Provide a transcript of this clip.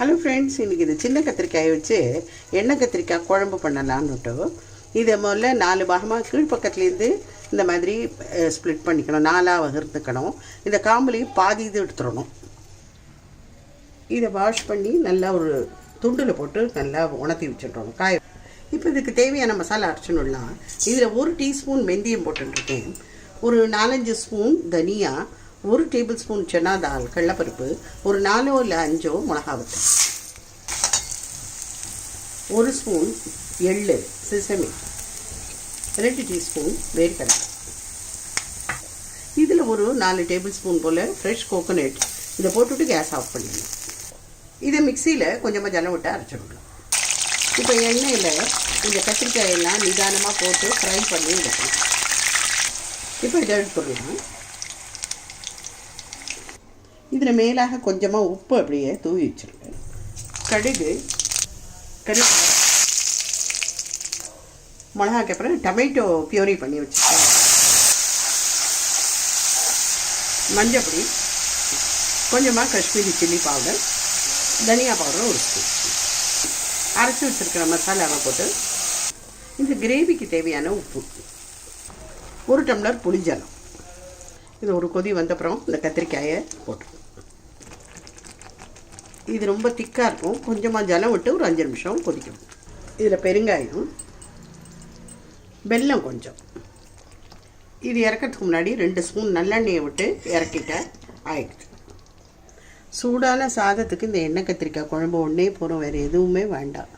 Hello friends இன்றைக்கி இது சின்ன கத்திரிக்காயை வச்சு எண்ணெய் கத்திரிக்காய் குழம்பு பண்ணலான்னுட்டு இதை முதல்ல நாலு பாகமாக கீழ்ப்பக்கத்துலேருந்து இந்த மாதிரி ஸ்ப்ளிட் பண்ணிக்கணும். நாலாக வகுத்துக்கணும். இந்த காம்புலையும் பாதி இது எடுத்துடணும். இதை வாஷ் பண்ணி நல்லா ஒரு துண்டில் போட்டு நல்லா உணர்த்தி வச்சுட்டணும் காய. இப்போ இதுக்கு தேவையான மசாலா அரைச்சணும்லாம் இதில் ஒரு டீஸ்பூன் மெந்தியம் போட்டுருக்கேன் ஒரு நாலஞ்சு ஸ்பூன் தனியாக ஒரு டேபிள் ஸ்பூன் சன்னா தால் கடலப்பருப்பு ஒரு நாலோ இல்லை அஞ்சோ மிளகாவத்து ஒரு ஸ்பூன் எள்ளு சிசமி. ரெண்டு டீஸ்பூன் வேர்க்கடலை. இதில் ஒரு நாலு டேபிள் ஸ்பூன் போல் ஃப்ரெஷ் கோகோனட் இதை போட்டுவிட்டு கேஸ் ஆஃப் பண்ணிடணும். இதை மிக்சியில் கொஞ்சமாக ஜலம் விட்டு அரைச்சி விடலாம் இப்போ எண்ணெயில் இந்த கத்திரிக்காயெல்லாம் நிதானமாக போட்டு ஃப்ரை பண்ணி எடுக்கணும். இப்போ இதை எடுத்துடலாம். இதில் மேலாக கொஞ்சமாக உப்பு அப்படியே தூவி வச்சுருங்க கடுகு கடுகு மிளகாக்கு அப்புறம் டொமேட்டோ பியூரி பண்ணி வச்சுருக்கேன் மஞ்சப்பொடி கொஞ்சமாக காஷ்மீரி சில்லி பவுடர் தனியா பவுடர் ஒரு ஸ்பூன் அரைச்சி வச்சுருக்கிற மசாலாவை போட்டு இந்த கிரேவிக்கு தேவையான உப்பு ஒரு டம்ளர் புளிஜலம் இது ஒரு கொதி வந்தப்புறம் இந்த கத்திரிக்காயை போட்டுருவோம் இது ரொம்ப திக்காக இருக்கும். கொஞ்சமாக ஜலம் விட்டு ஒரு அஞ்சு நிமிஷம் கொதிக்கணும் இதில் பெருங்காயம் வெல்லம் கொஞ்சம். இது இறக்கிறதுக்கு முன்னாடி ரெண்டு ஸ்பூன் நல்லெண்ணெயை விட்டு இறக்கிட்ட ஆயிடுச்சு சூடான சாதத்துக்கு இந்த எண்ணெய் கத்திரிக்காய் குழம்பு ஒன்றே போகிறோம் வேறு எதுவுமே வேண்டாம்.